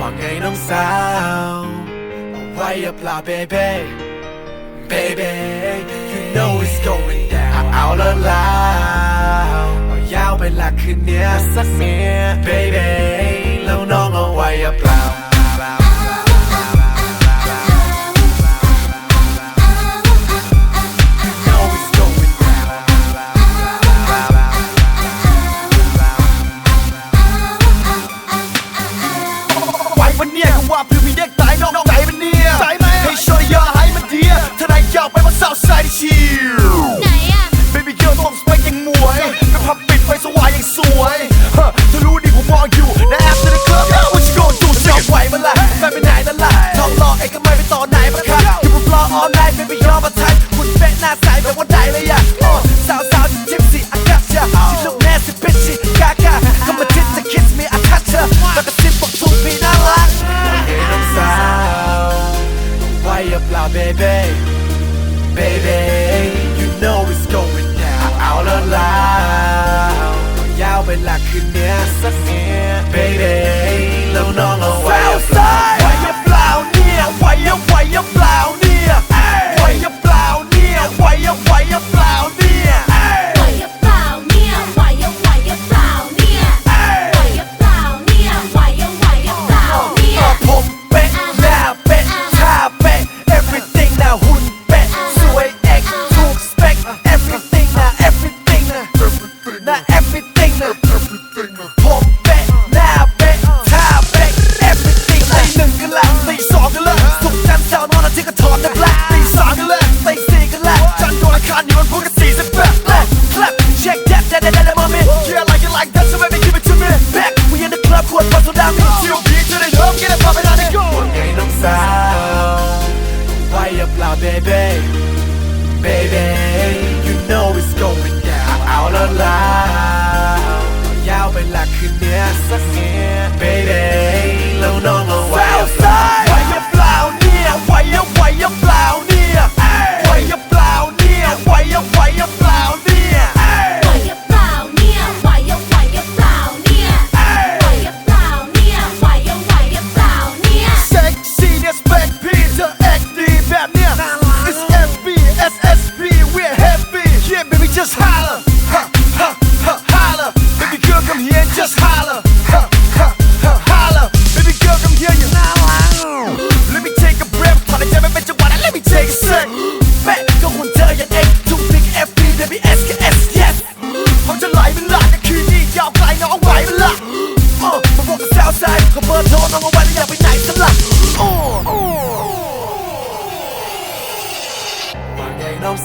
ว่าไงน้องสาวเอไว้อย่าพลาด baby baby you know it's going down เอาแล้วล่ะเอายาวไปหลักคืนเนี้ยสักเมีย baby แล้วน้องเอาไว้อย่าเปล่า baby, baby, you know it's going down. All around ยาวเวลาคืนเนี้ยสักเนี้ย baby แล้วน้องเอา desafio.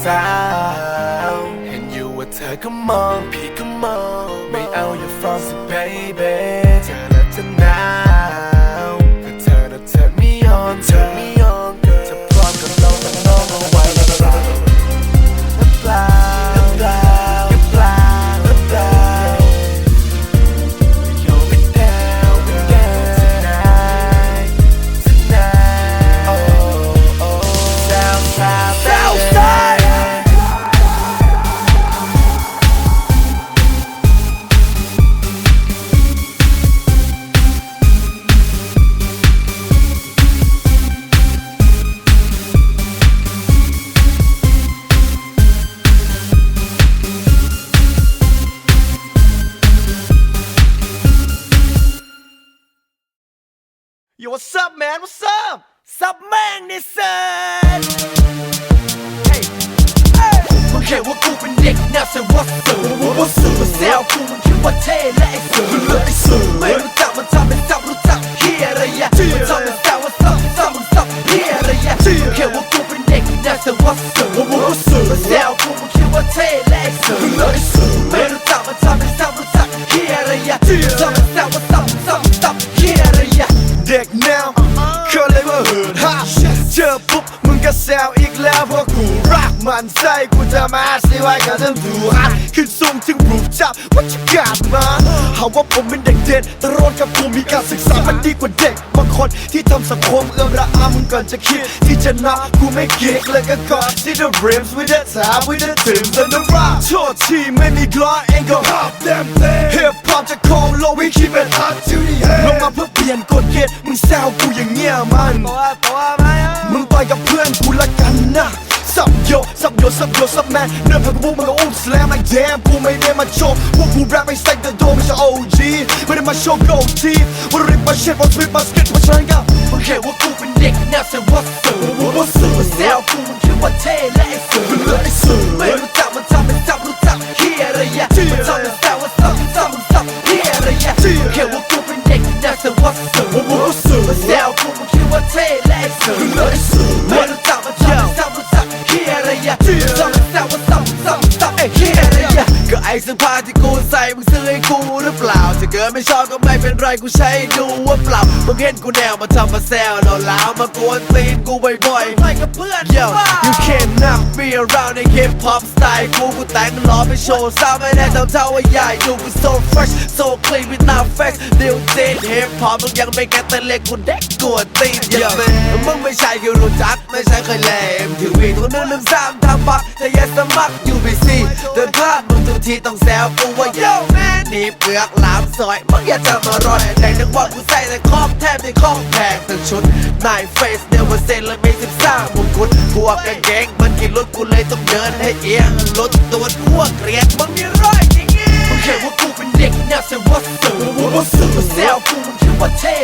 And you will tell come on, peek come on. May out your fancy baby? Tell her up man what's up ซับแม่งในเซนมึงค่ว่ากูเป็นเด็กน่าเซนวัสดุว่าสดุมาแซวกูมันคิดว่าเท่และไอ้กูเลือกไอ้สูไม่รู้จักมันทำเป็นจับรู้จักเฮียอะไรอย่ามันทำเป็นแซวว่าซับซับมันซับเฮียอะไรอย่างแค อปุ๊บมึงก็แซวอีกแล้วเพราะกูรักมันใส้กูจะมาสิไว้กับเธอดูอัดขึ้นสูงถึงรูปจับวัชกาดมาหาว่าผมเป็นเด็กเด่นแต่รอดกับกูมีการศึกษามันดีกว่าเด็กบางคนที่ทำสังคมเอื้อมระอามึงก่อนจะคิดที่จะนะกูไม่เก๊กแลยก็กอดที่ the rims with the top with the trims and the rock โทษทีไม่มีกลอนเองก็ฮับเต็มเต็ม hip hop จะคงโลวิคิเป็น up to the head ลงมาเพื่อเปลี่ยนกฎเกณฑ์มึงแซวกูอย่างเงี้ยมันตัวตัว มอะมึงต่อยกับเพื่อนกูละกันนะสับโยสับโยสับโยสับแมนเดินผ่านกับพวกมึงก็อุ้มสแลม like damn กูไม่ได้มาโชว์พวกกูแรปไม่ใส่แต่โดไม่ใช่ OG ไม่ได้มาโชว์ go T วันริบมาเช็ดวันสวิตมาสเก็ตเพราะฉะนั้นก็มึงแค่ว่ากูเป็นเด็กน่าจะวัดสูงว่าสื่อแซวกูมึงคิดว่าเท่และไอ้สูงและไอ้สื่อ เสื้อผ้าที่กูใส่มึงซื้อให้กูหรือเปล่าถ้าเกิดไม่ชอบก็ไม่เป็นไรกูใช้ดูว่าเปล่ามึงเห็นกูแนวมาทำมาแซวเราแล้วมากวนตีนกูบ่อยๆไปกับเพื่อน Yo you can't knock me around ใน hip hop style กูกูแต่งล้อไปโชว์ซ้ำไม่ได้เท่าเท่าว่าใหญ่ดูกู so fresh so clean without face เดี๋ยวเต้น hip hop มึงยังไม่แกแต่เล็กกูเด็กกวนตีน Yo มึงไม่ใช่ที่รู้จักไม่ใช่เคยเล่มทีวีตัวนึงหนึ่งสามทำปักแต่อย่าสมัคร UBC เดินพลาดมึงทุกทีต้องแซวกูว่า Yo man นี่เปลือกหลามซอยมึงอย่าจะมารอยแต่นึกว่ากูใส่แต่ครอบแทบไม่ครอบแพงทั้งชุดนายเฟสเดียวเซนเลยไม่สิบสามมงกุฎพวกกางเกงมันกินรถกูเลยต้องเดินให้เอียงรถตัวพวกเกลียดมึงมีร้อยจริงๆมึงแค่ว่ากูเป็นเด็กน่าจะวัดสูงว่าสื่อแซวกูมึงคิดว่าเท่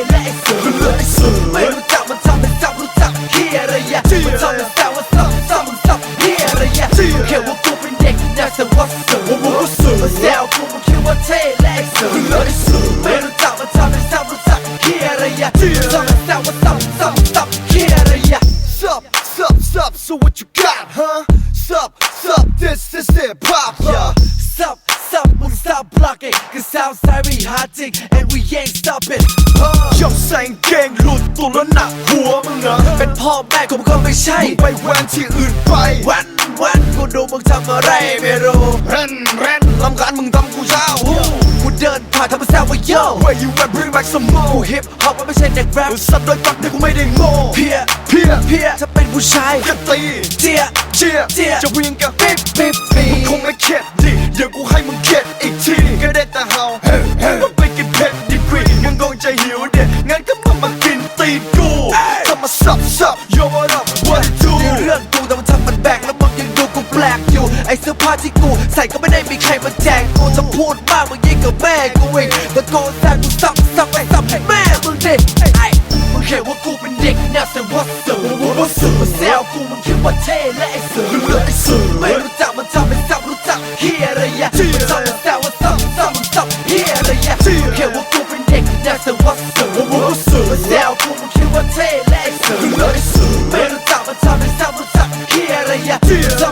we ain't stopping ยกใส่กางเกงหลุดตัวแล้วหนักหัวมึงนะเป็นพ่อแม่กูมันก็ไม่ใช่ไปแวนที่อื่นไปวันวันกูดูมึงทำอะไรไม่รู้เรนเรนลำคาญมึงทำกูเช้ากูเดินผ่านทำเป็นแซวว่า yo Where you at bring back some more กูฮิปฮอปมันไม่ใช่เด็กแรปสัตว์โดยตักแต่กูไม่ได้โง่เพียเพียเพียถ้าเป็นผู้ชายก็ตีเจียเชียเจียจะวิ่งกับปิ๊บปิ๊บปิ๊มึงคงไม่เข็ดดิเดี๋ยวกูให้มึงเข็ดอีกทีก็ได้แต่เฮา อีกแต่กูแซงกูซับซับไอ้ซับให้แม่มึงดิไอ้มึงแค่ว่ากูเป็นเด็กน่าจะวัดสูงว่าสื่อแซวกูมึงคิดว่าเท่และไอ้สูงและไอ้สื่อไม่รู้จักมันทำเป็นซับรู้จักเฮียอะไรยะมันทำเป็นแซวว่าซับซับซับเฮียอะไรยะมึงแค่ว่ากูเป็นเด็กน่าจะวัดสูงว่าสื่อแซวกูมึงคิดว่าเท่และไอ้สูงและไอ้สื่อไม่รู้จักมันทำเป็นซับรู้จักเฮียอะไรยะ